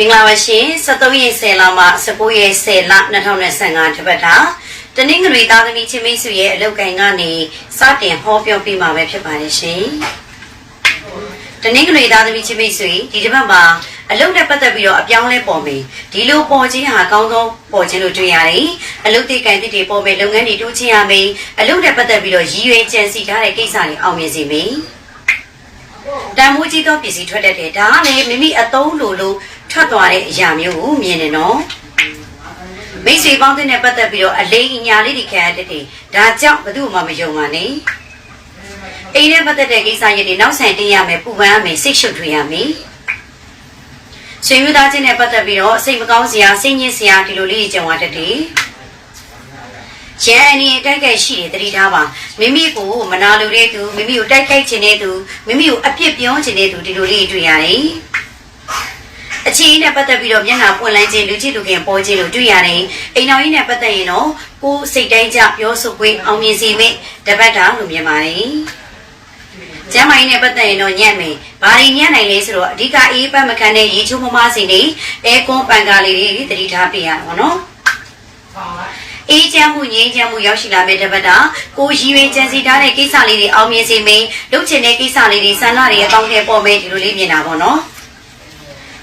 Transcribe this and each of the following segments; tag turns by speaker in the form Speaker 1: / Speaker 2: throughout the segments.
Speaker 1: မင်္ဂလာပါရှင်73ရက်10လမှ19ရက်10လ2025တပတ်တာတနင်္ဂနွေသားသမီးချင်းမိတ်ဆွေရဲ့အလုပ်ကိုင်ကနေစတင်ဟောပြောပြမှာပဲဖြစ်ပါတယ်ရှင်တနင်္ဂနွေသားသမီးချင်းမိတ်ဆွေဒီတစ်ပတ်မှာအလုပ်နဲ့ပတ်သက်ပြီးတော့အပြောင်းလဲပေါ်မယ်ဒီလိုပေါ်ခြင်းဟာကောင်းဆုံးပေါ်ခြင်းလို့တွေ့ရတယ်အလုပ်တွေကံတစ်တွေပေါ်မယ်လုပ်ငန်းတွေတိုးချင်ရမယ်အလုပ်နဲ့ပတ်သက်ပြီးတော့ရည်ရွယ်ကြံစီထားတဲ့ကိစ္စတွေအောင်မြင်စေမယ်တန်မိုးကြီးသောပစ္စည်းထွက်တတ်တယ်ဒါကလည်းမိမိအသုံးလိုလို့ ထွက်သွားတဲ့အရာမျိုးကိုမြင်နေနော်မိတ်ဆွေပေါင်းတဲ့နဲ့ပတ်သက်ပြီးတော့အလိမ်အညာလေးတွေခံရတတ်တယ်ဒါကြောင့်ဘယ်သူမှမယုံပါနဲ့အိမ်နဲ့ပတ်သက်တဲ့ကိစ္စရည်တွေနောက်ဆိုင်တင်ရမယ်ပူပန်ရမယ်စိတ်ရှုပ်ထွေးရမယ်ဆွေမျိုးသားချင်းနဲ့ပတ်သက်ပြီးတော့စိတ်မကောင်းစရာစိတ်ညစ်စရာဒီလိုလေးကြုံရတတ်တယ်ရန်အနေတိုက်ခိုက်ရှိတယ်တတိထားပါမိမိကိုမနာလိုတဲ့သူမိမိကိုတိုက်ခိုက်ခြင်းတဲ့သူမိမိကိုအပြစ်ပြောခြင်းတဲ့သူဒီလိုလေးတွေ့ရတယ် အခြေအနေနဲ့ပတ်သက်ပြီးတော့မျက်နှာပွင့်လန်းခြင်းလူချစ်လူခင်ပေါ်ခြင်းလို့တွေ့ရတယ်အိမ်တော်ကြီးနဲ့ပတ်သက်ရင်တော့ကိုယ်စိတ်တိုင်းကြပြောဆိုခွင့်အောင်မြင်စေမယ့်တပတ်တာလို့မြင်ပါတယ်ကျမ်းမာရေးနဲ့ပတ်သက်ရင်တော့ညံ့မယ်။ဘာတွေညံ့နိုင်လဲဆိုတော့အဓိကအေးပတ်မခံတဲ့ရေချိုးမမစင်တွေအဲကွန်ပန်ကာလေးတွေတတိထားပြရအောင်နော်။အေးချမ်းမှုငြိမ်းချမ်းမှုရောက်ရှိလာမယ့်တပတ်တာကိုရည်ရွယ်ကြံစီထားတဲ့ကိစ္စလေးတွေအောင်မြင်စေမယ်။လုပ်ချင်တဲ့ကိစ္စလေးတွေဆန္ဒတွေအကောင့်ထဲပေါ်မယ်ဒီလိုလေးမြင်တာပေါ့နော်။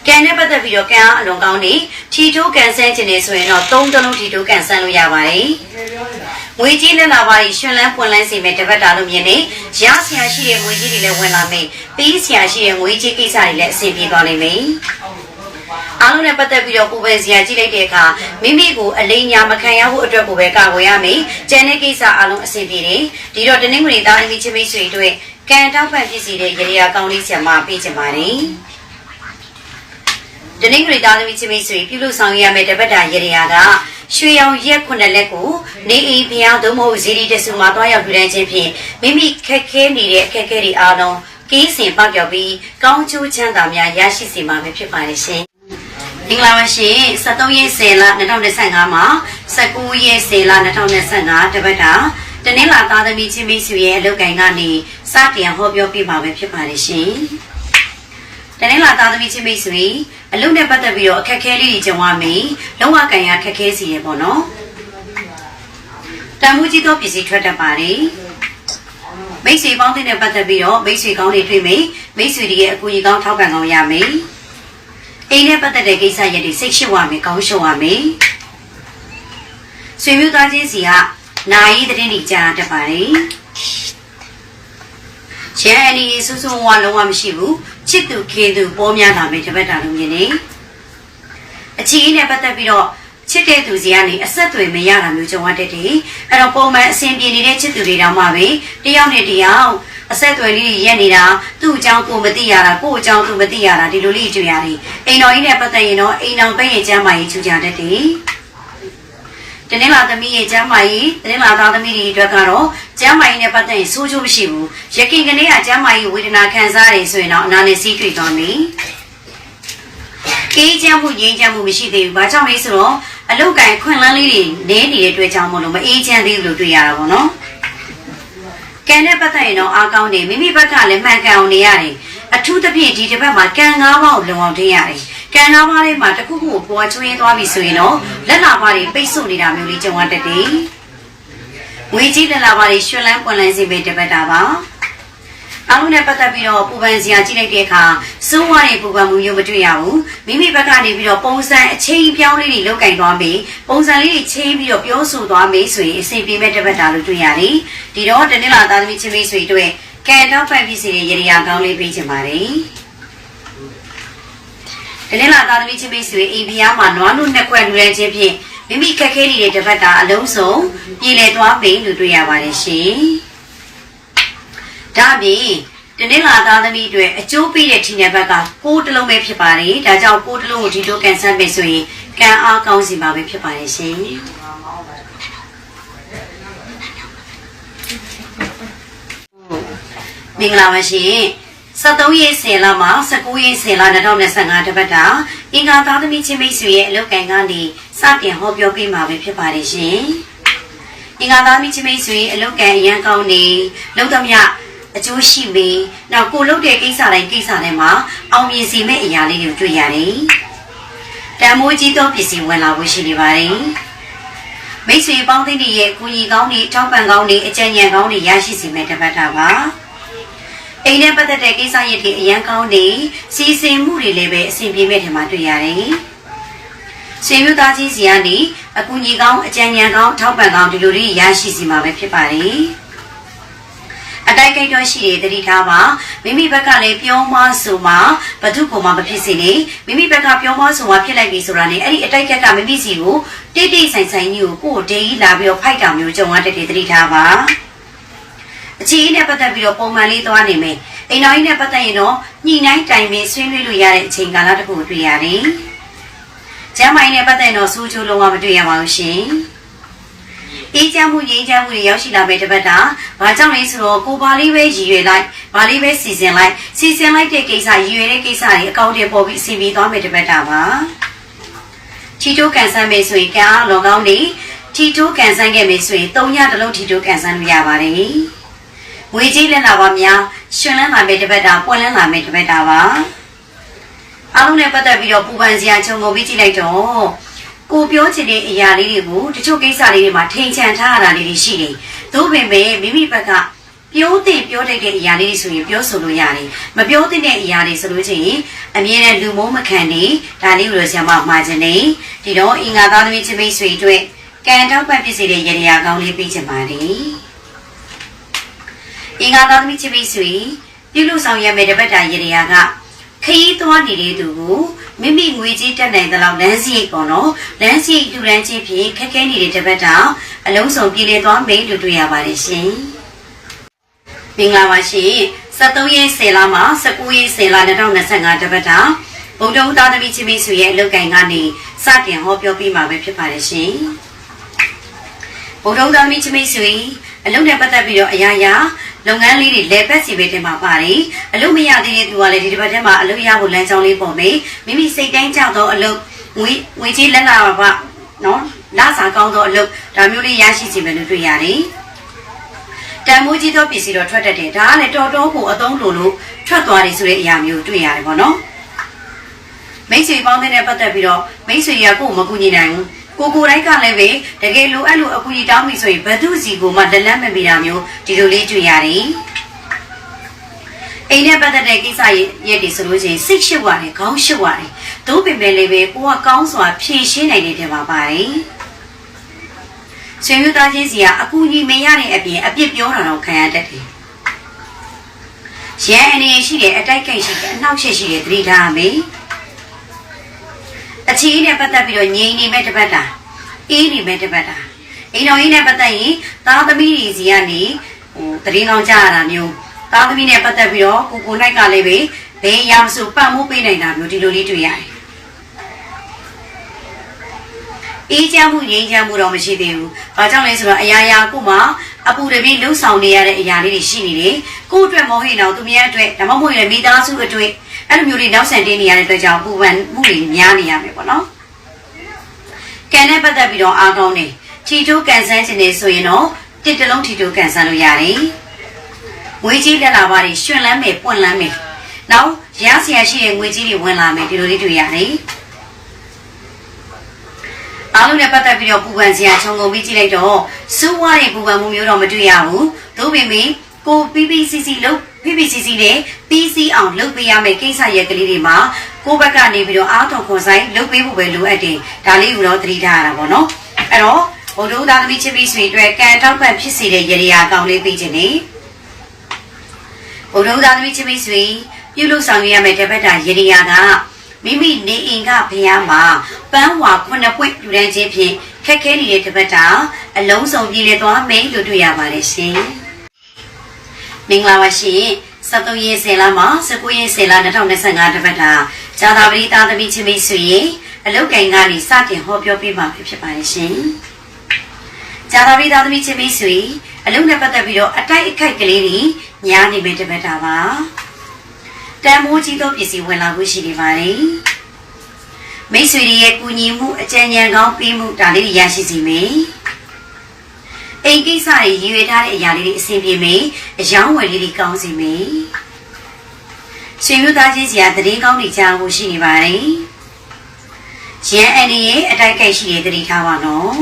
Speaker 1: ကံနဲ့ပတ်သက်ပြီးတော့ကံအားအလွန်ကောင်းနေထီတိုးကန်ဆန်းခြင်းနေဆိုရင်တော့သုံးတလုံးထီတိုးကန်ဆန်းလို့ရပါတယ်။ငွေကြီးလက်လာပါရင်ရှင်လန်းပွင့်လန်းစေမယ်တပတ်တာလို့မြင်နေရဆရာရှိတဲ့ငွေကြီးတွေလည်းဝင်လာမယ်။ပေးဆရာရှိတဲ့ငွေကြီးကိစ္စတွေလည်းအဆင်ပြေသွားလိမ့်မယ်။အားလုံးနဲ့ပတ်သက်ပြီးတော့ကိုယ်ပဲဆရာကြည့်လိုက်တဲ့အခါမိမိကိုအလိမ်ညာမခံရဖို့အတွက်ကိုပဲကာကွယ်ရမယ်။ကျန်တဲ့ကိစ္စအားလုံးအဆင်ပြေတယ်။ဒီတော့တနင်္ဂနွေသားအမိချင်းမိတ်ဆွေတို့ကံတောက်ဖန်ဖြစ်စီတဲ့ရေရာကောင်းလေးချက်မှပေးချင်ပါတယ်။ တနင်္ဂနွေသားသမီးချင်းမိတ်ဆွေပြုလုပ်ဆောင်ရမယ့်တပတ်တာရေရာကရွှေရောင်ရက်ခုနှစ်လက်ကိုနေအိမ်ဖျားသို့မဟုတ်ဇီဒီတဆူမှာတွားရောက်ပြတဲ့ချင်းဖြင့်မိမိခက်ခဲနေတဲ့အခက်အခဲတွေအားလုံးကင်းစင်ပောက်ပြောက်ပြီးကောင်းကျိုးချမ်းသာများရရှိစေမှာဖြစ်ပါလိမ့်ရှင်မင်္ဂလာပါရှင်73ရက်10လ2025မှာ19ရက်10လ2025တပတ်တာတနင်္လာသားသမီးချင်းမိတ်ဆွေရဲ့အလုပ်ကိုင်ကနေစတင်ဟောပြောပြပါမယ်ဖြစ်ပါလိမ့်ရှင် တနင်္လာသားသမီးချင်းမိတ်ဆွေအလုပ်နဲ့ပတ်သက်ပြီးတော့အခက်အခဲလေးတွေကြုံရမယ်လုံးဝကန်ရခက်ခဲစီရပေါ့နော်တန်မှုကြီးသောပစ္စည်းထွက်တတ်ပါတယ်မိတ်ဆွေပေါင်းတဲ့နဲ့ပတ်သက်ပြီးတော့မိတ်ဆွေကောင်းတွေတွေ့မယ်မိတ်ဆွေတွေရဲ့အကူအညီကောင်းထောက်ပံ့ကောင်းရမယ်အိမ်နဲ့ပတ်သက်တဲ့ကိစ္စရပ်တွေစိတ်ရှုပ်ရမယ်ကောင်းရှုပ်ရမယ်ဆွေမျိုးသားချင်းစီကနာယီသတင်းတွေကြားတတ်ပါတယ် ကျန်အနေဆူဆူဝါလုံးဝမရှိဘူးချစ်သူခင်သူပေါ်များလာမယ်တပတ်တာလုံးမြင်နေအချီးနဲ့ပတ်သက်ပြီးတော့ချစ်တဲ့သူစီကနေအဆက်အသွယ်မရတာမျိုးကြုံရတတ်တယ်အဲ့တော့ပုံမှန်အဆင်ပြေနေတဲ့ချစ်သူတွေတောင်မှပဲတယောက်နဲ့တယောက်အဆက်အသွယ်လေးရက်နေတာသူ့အကြောင်းကိုမသိရတာကို့အကြောင်းသူမသိရတာဒီလိုလေးကြွရတယ်အိမ်တော်ကြီးနဲ့ပတ်သက်ရင်တော့အိမ်တော်ပဲ့ရဲ့ကျမ်းမာရေးချူကြတတ်တယ် တနင်္လာသမီးရဲ့ကျမ်းမာရေးတနင်္လာသားသမီးတွေအတွက်ကတော့ကျမ်းမာရေးနဲ့ပတ်သက်ရင်ဆိုးကျိုးမရှိဘူးရခင်ကနေ့ကကျမ်းမာရေးဝေဒနာခံစားရဆိုရင်တော့အနာနဲ့စီးတွေ့သွားမယ်ကေးချမ်းမှုငြိမ်းချမ်းမှုမရှိသေးဘူး။ဘာကြောင့်လဲဆိုတော့အလုတ်ကင်ခွင့်လန်းလေးတွေနဲနေတဲ့အတွက်ကြောင့်မလို့မအေးချမ်းသေးဘူးလို့တွေ့ရတာပေါ့နော်။ကံနဲ့ပတ်သက်ရင်တော့အားကောင်းတယ်မိမိဘက်ကလည်းမှန်ကန်အောင်နေရတယ်။အထူးသဖြင့်ဒီတစ်ပတ်မှာကံငါးပါးကိုလုံအောင်ထင်းရတယ်။ ကံငါးပါးထဲမှာတစ်ခုခုကိုပွားချွင်းသွားပြီဆိုရင်တော့လက်လာပါးတွေပိတ်ဆို့နေတာမျိုးလေးကြုံရတတ်တယ်။ငွေကြီးလက်လာပါးတွေရွှင်လန်းပွင့်လန်းစေပေတစ်ပတ်တာပါ။အားလုံးနဲ့ပတ်သက်ပြီးတော့ပူပန်စရာကြည့်လိုက်တဲ့အခါစိုးဝါးတဲ့ပူပန်မှုမျိုးမတွေ့ရဘူးမိမိဘက်ကနေပြီးတော့ပုံစံအချိန်ပြောင်းလေးတွေလောက်ကင်သွားပြီးပုံစံလေးတွေချိန်ပြီးတော့ပြောဆိုသွားမေးဆိုရင်အစီပြေမဲ့တစ်ပတ်တာလို့တွေ့ရတယ်ဒီတော့တနင်္လာသားသမီးချင်းမိတ်ဆွေတို့ကဲတော့ဖန်ဖြစ်စီတဲ့ရေရာကောင်းလေးပေးချင်ပါတယ် တနင်္လာသားသမီးချင်းမိတ်ဆွေအိမ်ဖျားမှာနွားနုနှစ်ခွက်လူရဲချင်းဖြင့်မိမိခက်ခဲနေတဲ့တစ်ပတ်တာအလုံးစုံပြည်လည်သွားပြီလို့တွေ့ရပါတယ်ရှင်ဒါပြင်တနင်္လာသားသမီးတွေအကျိုးပေးတဲ့ထင်တဲ့ဘက်ကကိုးတလုံးပဲဖြစ်ပါတယ်ဒါကြောင့်ကိုးတလုံးကိုဒီလိုကန်ဆန်းပဲဆိုရင်ကံအားကောင်းစီပါပဲဖြစ်ပါတယ်ရှင်မင်္ဂလာပါရှင် 73ရက်10လမှ19ရက်10လ2025တပတ်တာအင်္ဂါသားသမီးချင်းမိတ်ဆွေရဲ့အလုပ်ကိုင်ကနေစတင်ဟောပြောပေးမှာပဲဖြစ်ပါတယ်ရှင်အင်္ဂါသားသမီးချင်းမိတ်ဆွေအလုပ်ကိုင်အရန်ကောင်းနေလုံသမျှအကျိုးရှိပြီ။နောက်ကိုလုပ်တဲ့ကိစ္စတိုင်းကိစ္စတိုင်းမှာအောင်မြင်စီမဲ့အရာလေးတွေကိုတွေ့ရတယ်။တန်မိုးကြီးသောပစ္စည်းဝင်လာဖို့ရှိနေပါတယ်မိတ်ဆွေပေါင်းသင်းတွေရဲ့ကူညီကောင်းတွေထောက်ပံ့ကောင်းတွေအကြံဉာဏ်ကောင်းတွေရရှိစေမယ့်တပတ်တာပါ အိမ်နဲ့ပတ်သက်တဲ့ကိစ္စရပ်တွေအရန်ကောင်းတွေစီစဉ်မှုတွေလည်းပဲအဆင်ပြေမဲ့ထင်မှတွေ့ရတယ်ဆွေမျိုးသားချင်းစီကနေအကူအညီကောင်းအကြံဉာဏ်ကောင်းထောက်ပံ့ကောင်းဒီလိုတွေရရှိစီမှာပဲဖြစ်ပါတယ်အတိုက်ကိတ်တော့ရှိတယ်တတိထားပါမိမိဘက်ကလည်းပြောမဆိုမှဘသူ့ကိုမှမဖြစ်စေနဲ့မိမိဘက်ကပြောမဆိုမှဖြစ်လိုက်ပြီဆိုတာနဲ့အဲ့ဒီအတိုက်ကက်ကမိမိစီကိုတိတ်တိတ်ဆိုင်ဆိုင်ကြီးကိုကိုယ်ဒေကြီးလာပြီးတော့ဖိုက်တောင်မျိုးကြုံရတဲ့တတိထားပါ အချီးနဲ့ပတ်သက်ပြီးတော့ပုံမှန်လေးသွားနေမယ်အိမ်တော်ကြီးနဲ့ပတ်သက်ရင်တော့ညှိနှိုင်းတိုင်ပင်ဆွေးနွေးလို့ရတဲ့အချိန်ကာလတစ်ခုကိုတွေ့ရတယ်ကျမ်းမိုင်းနဲ့ပတ်သက်ရင်တော့စူးချိုးလုံးဝမတွေ့ရပါဘူးရှင်အေးချမ်းမှုငြိမ်းချမ်းမှုတွေရောက်ရှိလာမယ့်တပတ်တာဘာကြောင့်လဲဆိုတော့ကိုပါလေးပဲရည်ရွယ်လိုက်ဘာလေးပဲစီစဉ်လိုက်စီစဉ်လိုက်တဲ့ကိစ္စရည်ရွယ်တဲ့ကိစ္စတွေအကောင့်တွေပေါ်ပြီးအစီအပြေသွားမယ့်တပတ်တာပါချီတိုးကန်ဆန်းမယ်ဆိုရင်ကံအားလောကောင်းနေချီတိုးကန်ဆန်းခဲ့မယ်ဆိုရင်၃ညတစ်လုံးချီတိုးကန်ဆန်းလို့ရပါတယ် ငွေကြီးလက်လာပါများရှင်လန်းလာမယ့်တပတ်တာပွင့်လန်းလာမယ့်တပတ်တာပါအားလုံးနဲ့ပတ်သက်ပြီးတော့ပူပန်စရာခြုံငုံပြီးကြည့်လိုက်တော့ကိုပြောချင်တဲ့အရာလေးတွေကိုတချို့ကိစ္စလေးတွေမှာထိန်ချန်ထားရတာလေးတွေရှိတယ်။သို့ပင်ပဲမိမိဘက်ကပြောတဲ့ပြောတတ်တဲ့အရာလေးတွေဆိုရင်ပြောဆိုလို့ရတယ်။မပြောတဲ့အရာတွေဆိုလို့ချင်းအမြဲတမ်းလူမိုးမခံနေဒါလေးကိုဆရာမမှာခြင်းနေဒီတော့အင်္ဂါသားသမီးချင်းမိတ်ဆွေတို့ကံတောက်ပတ်ဖြစ်စေတဲ့ရည်ရည်ကောင်းလေးပြီးချင်ပါတယ်။ အင်္ဂါသားသမီးချင်းမိတ်ဆွေပြုလို့ဆောင်ရမယ့်တပတ်တာရည်ရည်ကခရီးသွားနေတဲ့သူကိုမိမိငွေကြေးတက်နိုင်တဲ့လောက်လမ်းစရိတ်ပေါ့နော်လမ်းစရိတ်လူရန်ချင်းဖြင့်ခက်ခဲနေတဲ့တပတ်တောင်အလုံးစုံပြည်လည်သွားမယ်လို့တွေ့ရပါတယ်ရှင်မင်္ဂလာပါရှင်73ရက်10လမှ19ရက်10လ2025တပတ်တောင်ဘုံတုံးသားသမီးချင်းမိတ်ဆွေရဲ့အလုပ်ကိုင်ကနေစတင်ဟောပြောပြမှာပဲဖြစ်ပါတယ်ရှင်ဘုံတုံးသားသမီးချင်းမိတ်ဆွေအလုပ်နဲ့ပတ်သက်ပြီးတော့အရာရာ လုပ်ငန်းလေးတွေလဲပတ်စီပဲတင်မှာပါတယ်အလုပ်မရသေးတဲ့သူကလည်းဒီတစ်ပတ်ထဲမှာအလုပ်ရဖို့လမ်းကြောင်းလေးပေါ်မယ်မိမိစိတ်တိုင်းကြောက်သောအလုပ်ငွေငွေကြီးလက်လာပါနော်လာစာကောင်းသောအလုပ်ဒါမျိုးလေးရရှိစီမယ်လို့တွေ့ရတယ်တန်မိုးကြီးသောပစ္စည်းတော့ထွက်တတ်တယ်ဒါကလည်းတော်တော်ကိုအသုံးလိုလို့ထွက်သွားတယ်ဆိုတဲ့အရာမျိုးတွေ့ရတယ်ပေါ့နော်မိတ်ဆွေပေါင်းတဲ့နဲ့ပတ်သက်ပြီးတော့မိတ်ဆွေရကိုမကူညီနိုင်ဘူး ကိုကိုတိုင်းကလည်းပဲတကယ်လိုအပ်လို့အကူကြီးတောင်းပြီဆိုရင်ဘသူစီကိုမှလက်လက်မမိတာမျိုးဒီလိုလေးတွေ့ရတယ်အိမ်နဲ့ပတ်သက်တဲ့ကိစ္စရဲ့ဒီဆိုလို့ချင်းစိတ်ရှုပ်ရတယ်ခေါင်းရှုပ်ရတယ်သို့ပင်ပဲလည်းပဲကိုကကောင်းစွာဖြည့်ရှင်းနိုင်တဲ့တင်ပါပါတယ်ဆွေမျိုးသားချင်းစီကအကူကြီးမရတဲ့အပြင်အပြစ်ပြောတာတော့ခံရတတ်တယ်ရန်အနေရှိတယ်အတိုက်ခိုက်ရှိတယ်အနှောက်ရှက်ရှိတယ်သတိထားရမယ် အချီးနဲ့ပတ်သက်ပြီးတော့ငြိမ်နေမဲ့တပတ်တာအေးနေမဲ့တပတ်တာအိမ်တော်ကြီးနဲ့ပတ်သက်ရင်သားသမီးတွေစီကနေဟိုတရင်ကောင်းကြရတာမျိုးသားသမီးနဲ့ပတ်သက်ပြီးတော့ကိုကိုနိုင်ကလည်းပဲဘယ်ရာမဆိုပတ်မိုးပေးနိုင်တာမျိုးဒီလိုလေးတွေ့ရတယ်အေးချမ်းမှုငြိမ်းချမ်းမှုတော့မရှိသေးဘူး။ဘာကြောင့်လဲဆိုတော့အရာရာကိုမှအပူတပြင်းလှုပ်ဆောင်နေရတဲ့အရာလေးတွေရှိနေတယ်။ကိုယ့်အတွက်မဟုတ်ရင်တော့သူများအတွက်ဒါမှမဟုတ်ရင်မိသားစုအတွက် အဲ့လိုမျိုးတွေနောက်ဆန်တင်းနေရတဲ့အတွက်ကြောင့်ပူပန်မှုတွေများနေရမယ်ပေါ့နော်။ကံနဲ့ပတ်သက်ပြီးတော့အားကောင်းနေထီတိုးကန်ဆန်းခြင်းနေဆိုရင်တော့တစ်တလုံးထီတိုးကန်ဆန်းလို့ရတယ်။ငွေကြီးလက်လာပါတွေရှင်လန်းမယ်ပွင့်လန်းမယ်။နောက်ရဆရာရှိတဲ့ငွေကြီးတွေဝင်လာမယ်ဒီလိုလေးတွေ့ရတယ်။အားလုံးနဲ့ပတ်သက်ပြီးတော့ပူပန်စရာခြုံငုံပြီးကြည့်လိုက်တော့စူးဝါးတဲ့ပူပန်မှုမျိုးတော့မတွေ့ရဘူး။သို့ပေမဲ့ကို PPCC လို့ PPCC နဲ့ PC အောင်လုပ်ပေးရမယ့်ကိစ္စရပ်ကလေးတွေမှာကိုဘက်ကနေပြီးတော့အားတော်ခွန်ဆိုင်လုပ်ပေးဖို့ပဲလိုအပ်တယ်။ဒါလေးကိုတော့သတိထားရတာပေါ့နော်။အဲ့တော့ဘုဒ္ဓသားသမီးချစ်ပြီးဆွေအတွက်ကံတောက်ပတ်ဖြစ်စေတဲ့ရည်ရည်အကောင်လေးပြီးခြင်းနေ။ဘုဒ္ဓသားသမီးချစ်ပြီးဆွေပြုလုပ်ဆောင်ရမယ့်တပတ်တာရည်ရည်ကမိမိနေအိမ်ကဘုရားမှာပန်းဝါခုနှစ်ပွင့်လူတန်းချင်းဖြင့်ခက်ခဲနေတဲ့တပတ်တာအလုံးစုံပြည်လည်သွားမယ်လို့တွေ့ရပါတယ်ရှင်။ မင်္ဂလာပါရှင်။73ရက်10လမှာ19ရက်10လ2025တပတ်တာဇာတာပရိသားသမီးချင်းမိတ်ဆွေရဲ့အလုတ်ကင်ကနေစတင်ဟောပြောပြမှာဖြစ်ပါတယ်ရှင်။ဇာတာပရိသားသမီးချင်းမိတ်ဆွေအလုတ်နဲ့ပတ်သက်ပြီးတော့အတိုက်အခိုက်ကလေးတွေညားနေမယ့်တပတ်တာပါ။တန်မိုးကြီးသောပစ္စည်းဝင်လာဖို့ရှိနေပါတယ်။မိတ်ဆွေတွေရဲ့ကူညီမှုအကြံဉာဏ်ကောင်းပေးမှုဒါလေးရရှိစီမယ်။ အိမ်ကိစ္စတွေရည်ရွယ်ထားတဲ့အရာလေးတွေအဆင်ပြေမယ်။အယောင်းဝယ်လေးတွေကောင်းစီမယ်။ဆွေမျိုးသားချင်းစီကတည်င်းကောင်းတွေကြားဖို့ရှိနေပါတယ်။ရန်အန်ဒီရဲ့အတိုက်ခိုက်ရှိတဲ့တတိထားပါနော်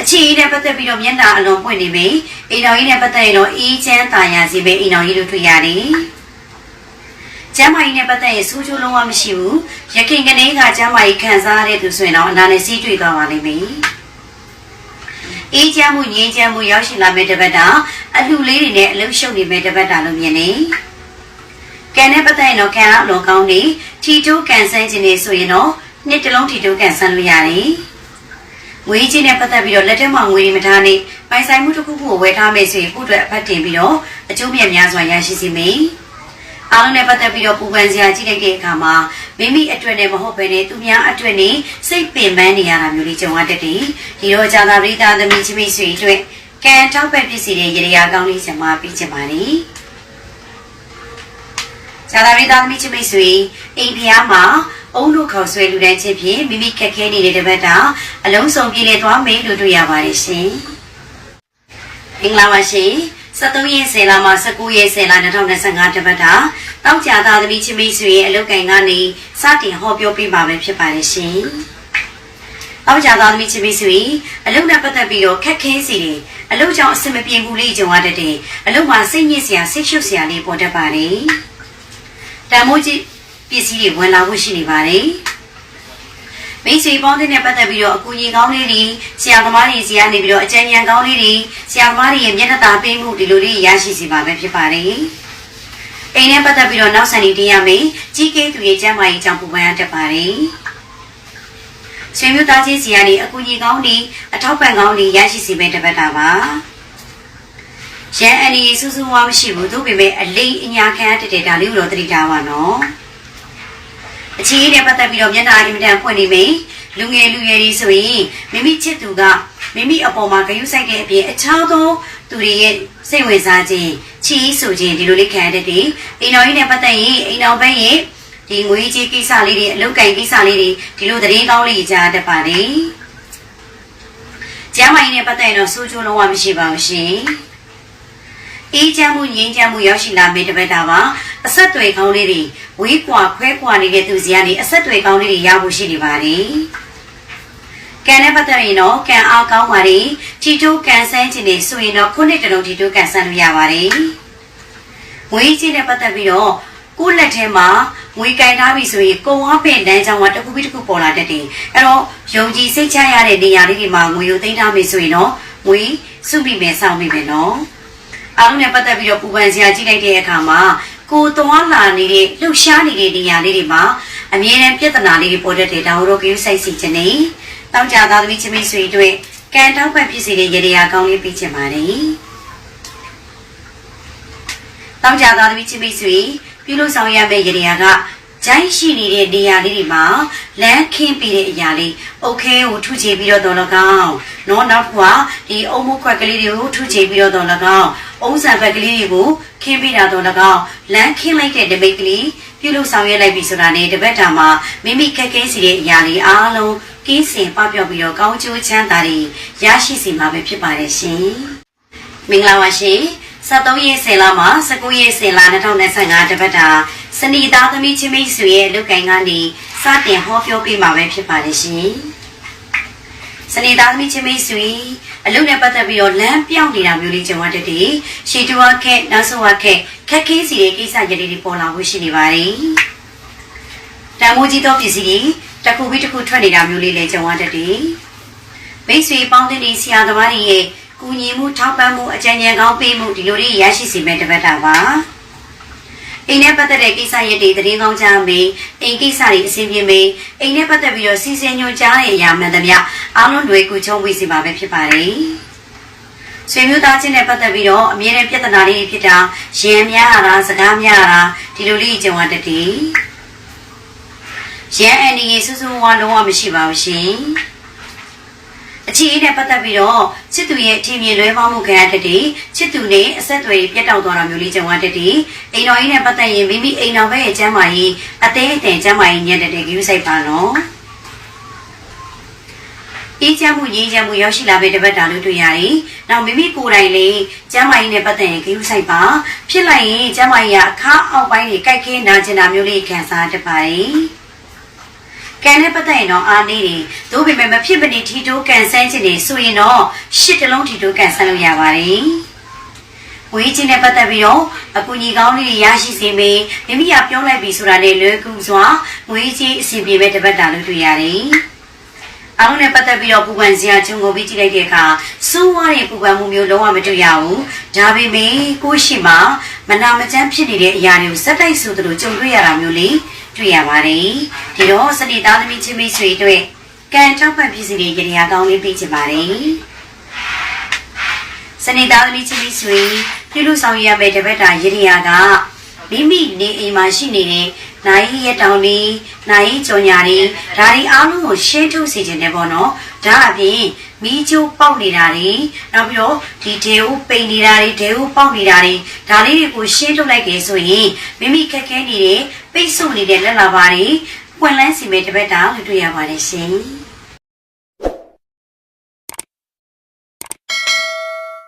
Speaker 1: အခြေအနေနဲ့ပတ်သက်ပြီးတော့မျက်နှာအလုံးပွင့်နေပြီအိမ်တော်ကြီးနဲ့ပတ်သက်ရင်တော့အေးချမ်းသာယာစီပဲအိမ်တော်ကြီးတို့တွေ့ရတယ်ကျမ်းမာရေးနဲ့ပတ်သက်ရင်စူးချိုးလုံးဝမရှိဘူးရခင်ကနေကကျမ်းမာရေးခံစားရတဲ့သူဆိုရင်တော့အနာနဲ့စီးတွေ့သွားပါလိမ့်မယ် အေးချမ်းမှုငြိမ်းချမ်းမှုရောက်ရှိလာမယ့်တပတ်တာအလှလေးတွေနဲ့အလုံးရှုပ်နေမယ့်တပတ်တာလို့မြင်နေကံနဲ့ပတ်သက်ရင်တော့ကံအလုံးကောင်းနေထီတိုးကန်ဆန်းခြင်းနေဆိုရင်တော့နှစ်တလုံးထီတိုးကန်ဆန်းလို့ရတယ်ငွေကြီးနဲ့ပတ်သက်ပြီးတော့လက်ထက်မှာငွေတွေမထားနေပိုင်ဆိုင်မှုတစ်ခုခုကိုဝယ်ထားမယ်ဆိုရင်ကိုယ့်အတွက်အဖတ်တင်ပြီးတော့အကျိုးမြတ်များစွာရရှိစေမယ် အားလုံးနဲ့ပတ်သက်ပြီးတော့ပူပန်စရာကြည့်လိုက်တဲ့အခါမှာမိမိအတွက်နဲ့မဟုတ်ဘဲနဲ့သူများအတွက်နဲ့စိတ်ပင်ပန်းနေရတာမျိုးလေးကြုံရတတ်တယ်ဒီတော့ဇာတာပရိသသမီးချင်းမိတ်ဆွေအတွက်ကံထောက်ပံ့ပစ္စည်းတွေရေရာကောင်းလေးစမပြီးချင်ပါလေဇာတာပရိသသမီးချင်းမိတ်ဆွေအိမ်ဖျားမှာအုံတို့ခေါ်ဆွဲလူတန်းချင်းဖြင့်မိမိခက်ခဲနေတဲ့တပတ်တာအလုံးစုံပြေလည်သွားမယ်လို့တွေ့ရပါတယ်ရှင်မင်္ဂလာပါရှင် 73ရက်10လမှ19ရက်10လ2025တပတ်တာတောက်ကြသားသမီးချင်းမိတ်ဆွေရဲ့အလုတ်ကန်ကနေစတင်ဟောပြောပေးပါမယ်ဖြစ်ပါတယ်ရှင်။တောက်ကြသားသမီးချင်းမိတ်ဆွေအလုတ်နဲ့ပတ်သက်ပြီးတော့ခက်ခဲစီတယ်အလုတ်ကြောင့်အဆင်မပြေဘူးလေးကြုံရတတ်တယ်အလုတ်မှာစိတ်ညစ်စရာစိတ်ရှုပ်စရာလေးပေါ်တတ်ပါတယ်။တန်မိုးကြီးပစ္စည်းတွေဝင်လာဖို့ရှိနေပါတယ်။ မိတ်ဆွေပေါင်းတဲ့နဲ့ပတ်သက်ပြီးတော့အကူအညီကောင်းလေးတွေဆရာသမားတွေစီကနေပြီးတော့အကြံဉာဏ်ကောင်းလေးတွေဆရာသမားတွေရဲ့မျက်နှာသာပေးမှုဒီလိုလေးရရှိစီပါပဲဖြစ်ပါတယ်။အိမ်နဲ့ပတ်သက်ပြီးတော့နောက်ဆန်နေတင်ရမယ်ကြီးကဲသူရဲ့ကျမ်းမာရေးကြောင့်ပူပန်ရတတ်ပါတယ်။ဆွေမျိုးသားချင်းစီကနေအကူအညီကောင်းတွေအထောက်ပံ့ကောင်းတွေရရှိစီမဲ့တပတ်တာပါ။ရန်အန်ဒီစူးစူးဝါမရှိဘူးသို့ပေမဲ့အလိမ်အညာခံရတဲ့တဲ့ဒါလေးကိုတော့သတိထားပါနော်။ အခြေအနေနဲ့ပတ်သက်ပြီးတော့မျက်နှာအင်မတန်ဖွင့်နေပြီလူငယ်လူရွယ်တွေဆိုရင်မိမိချစ်သူကမိမိအပေါ်မှာဂရုစိုက်တဲ့အပြင်အခြားသောသူတွေရဲ့စိတ်ဝင်စားခြင်းချီးဆိုခြင်းဒီလိုလေးခံရတဲ့တွေအိမ်တော်ကြီးနဲ့ပတ်သက်ရင်အိမ်တော်ဘက်ရဲ့ဒီငွေကြီးကိစ္စလေးတွေအလုပ်ကိုင်ကိစ္စလေးတွေဒီလိုသတင်းကောင်းလေးကြားတတ်ပါတယ်ကျမ်းမာရေးနဲ့ပတ်သက်ရင်တော့စိုးချိုးလုံးဝမရှိပါဘူးရှင် အေးချမ်းမှုငြိမ်းချမ်းမှုရောက်ရှိလာမယ့်တပတ်တာပါအဆက်တွေကောင်းလေးတွေဝေးကွာခွဲကွာနေတဲ့သူစီကနေအဆက်တွေကောင်းလေးတွေရဖို့ရှိနေပါတယ်ကံနဲ့ပတ်သက်ရင်တော့ကံအားကောင်းပါလေထီတိုးကံဆန်းခြင်းတွေဆိုရင်တော့ခုနှစ်တလုံးထီတိုးကံဆန်းလို့ရပါတယ်ဝေးခြင်းနဲ့ပတ်သက်ပြီးတော့ကိုယ့်လက်ထဲမှာငွေကင်ထားပြီဆိုရင်ကုံဝါပင်တန်းချောင်းကတစ်ခုပြီးတစ်ခုပေါ်လာတတ်တယ်အဲ့တော့ယုံကြည်စိတ်ချရတဲ့နေရာလေးတွေမှာငွေကိုသိမ်းထားပြီဆိုရင်တော့ငွေစုမိမယ်စောင့်မိမယ်နော် အားလုံးနဲ့ပတ်သက်ပြီးတော့ပူပန်စရာကြည့်လိုက်တဲ့အခါမှာကိုသွားလာနေတဲ့လှုပ်ရှားနေတဲ့နေရာလေးတွေမှာအမြဲတမ်းပြဿနာလေးတွေပေါ်တတ်တယ်ဒါတို့ကယူဆိုင်စီခြင်းနေတောင်းကြသားသမီးချင်းမိတ်ဆွေတွေကန်တောက်ပတ်ဖြစ်စီတဲ့ရေရာကောင်းလေးပြချင်ပါတယ်တောင်းကြသားသမီးချင်းမိတ်ဆွေပြုလို့ဆောင်ရမယ့်ရေရာက ဂျိုင်းရှိနေတဲ့နေရာလေးတွေမှာလမ်းခင်းပြီးတဲ့အရာလေးအုတ်ခဲကိုထုချေပြီးတော့တော်လကောင်းနော်နောက်ကဒီအုံမုတ်ခွက်ကလေးတွေကိုထုချေပြီးတော့တော်လကောင်းအုံးဆံဘက်ကလေးတွေကိုခင်းပြီးတာတော်လကောင်းလမ်းခင်းလိုက်တဲ့ဒမိတ်ကလေးပြုလုပ်ဆောင်ရွက်လိုက်ပြီဆိုတာနဲ့တပတ်တာမှာမိမိခက်ခဲစီတဲ့အရာလေးအားလုံးကင်းစင်ပပျောက်ပြီးတော့ကောင်းကျိုးချမ်းသာတွေရရှိစီမှာပဲဖြစ်ပါတယ်ရှင်မင်္ဂလာပါရှင်73ရက်ဆယ်လမှာ19ရက်ဆယ်လ2025တပတ်တာ စနီသားသမီးချင်းမိတ်ဆွေရဲ့လူကင်ကနေစတင်ဟောပြောပေးမှာပဲဖြစ်ပါတယ်ရှင်စနေသားသမီးချင်းမိတ်ဆွေအလုပ်နဲ့ပတ်သက်ပြီးတော့လမ်းပြောင်းနေတာမျိုးလေးကြုံရတတ်တယ်ရှီတူဝါခက်နောက်ဆုံးဝါခက်ခက်ခဲစီတဲ့ကိစ္စရလေးတွေပေါ်လာဖို့ရှိနေပါတယ်တန်မိုးကြီးသောပစ္စည်းတွေတစ်ခုပြီးတစ်ခုထွက်နေတာမျိုးလေးလည်းကြုံရတတ်တယ်မိတ်ဆွေပေါင်းတဲ့ဆရာသမားတွေရဲ့ကူညီမှုထောက်ပံ့မှုအကြံဉာဏ်ကောင်းပေးမှုဒီလိုတွေရရှိစေမဲ့တပတ်တာပါ အိမ်နဲ့ပတ်သက်တဲ့ကိစ္စရပ်တွေသတင်းကောင်းကြားမေးအိမ်ကိစ္စတွေအဆင်ပြေမေးအိမ်နဲ့ပတ်သက်ပြီးတော့စီစဉ်ညွှန်ကြားတဲ့အရာမှန်သမျှအားလုံးတွေကူချုံဝေစီပါပဲဖြစ်ပါတယ်ဆွေမျိုးသားချင်းနဲ့ပတ်သက်ပြီးတော့အမြဲတမ်းပြဿနာလေးဖြစ်တာရံများရတာစကားများရတာဒီလိုလေးကြုံရတတ်တယ်ရံအန်ဒီရေစူးစူးဝါလုံးဝမရှိပါဘူးရှင် အခြေအနေနဲ့ပတ်သက်ပြီးတော့ချစ်သူရဲ့အထင်မြင်လွဲမှားမှုခံရတဲ့တည်းချစ်သူနဲ့အဆက်အသွယ်ပြတ်တောက်သွားတာမျိုးလေးကြုံရတဲ့တည်းအိမ်တော်ကြီးနဲ့ပတ်သက်ရင်မိမိအိမ်တော်ဘက်ရဲ့ကျမ်းမာရေးအသေးအတန်ကျမ်းမာရေးညံ့တဲ့တဲ့ယူဆိုင်ပါနော်အေးချမ်းမှုရင်းချမ်းမှုရောက်ရှိလာတဲ့တပတ်တာလို့တွေ့ရတယ်။နောက်မိမိကိုယ်တိုင်လေးကျမ်းမာရေးနဲ့ပတ်သက်ရင်ဂရုစိုက်ပါဖြစ်လိုက်ရင်ကျမ်းမာရေးကအခါအောက်ပိုင်းတွေကြိုက်ခဲနာကျင်တာမျိုးလေးခံစားတတ်ပါတယ်။ ကကံနဲ့ပတ်သက်ရင်တော့အားနေတယ်သို့ပေမဲ့မဖြစ်မနေထီတိုးကန်ဆန်းခြင်းနေဆိုရင်တော့ရှစ်တလုံးထီတိုးကန်ဆန်းလို့ရပါတယ်ဝေးချင်းနဲ့ပတ်သက်ပြီးတော့အကူကြီးကောင်းလေးတွေရရှိစေမေမိမိကပြောလိုက်ပြီဆိုတာနဲ့လွယ်ကူစွာဝေးချင်းအစီအပြေပဲတပတ်တာလို့တွေ့ရတယ်အားလုံးနဲ့ပတ်သက်ပြီးတော့ပူပန်စရာချုံကိုပြီးကြည့်လိုက်တဲ့အခါစိုးဝါးတဲ့ပူပန်မှုမျိုးလုံးဝမတွေ့ရဘူးဒါပေမဲ့ကိုယ့်ရှိမှမနာမကျန်းဖြစ်နေတဲ့အရာတွေကိုစက်တိုက်ဆိုသလိုကြုံတွေ့ရတာမျိုးလေး တွေ့ရပါတယ်ဒီတော့စနေသားသမီးချင်းမိတ်ဆွေတို့ကံထောက်ပံ့ပြည်စီတွေရေရာကောင်းလေးပေးချင်ပါတယ်။စနေသားသမီးချင်းလေးဆွေပြုလို့ဆောင်ရရမယ့်တပတ်တာရေရာကမိမိနေအိမ်မှာရှိနေတဲ့နိုင်ရတောင်လေးနိုင်ကြော်ညာလေးဒါဒီအားလုံးကိုရှင်းထုတ်စေခြင်းနဲ့ပေါ့နော်။ဒါအပြင်မီးချိုးပေါက်နေတာတွေနောက်ပြီးတော့ဒီဒေဦးပိန်နေတာတွေဒေဦးပေါက်နေတာတွေဒါလေးတွေကိုရှင်းထုတ်လိုက်ကြဆိုရင်မိမိခက်ခဲနေတဲ့ ပိတ်ဆို့နေတဲ့လက်လာပါတွေပွင့်လန်းစီမဲ့တပတ်တာလို့တွေ့ရပါတယ်ရှင်။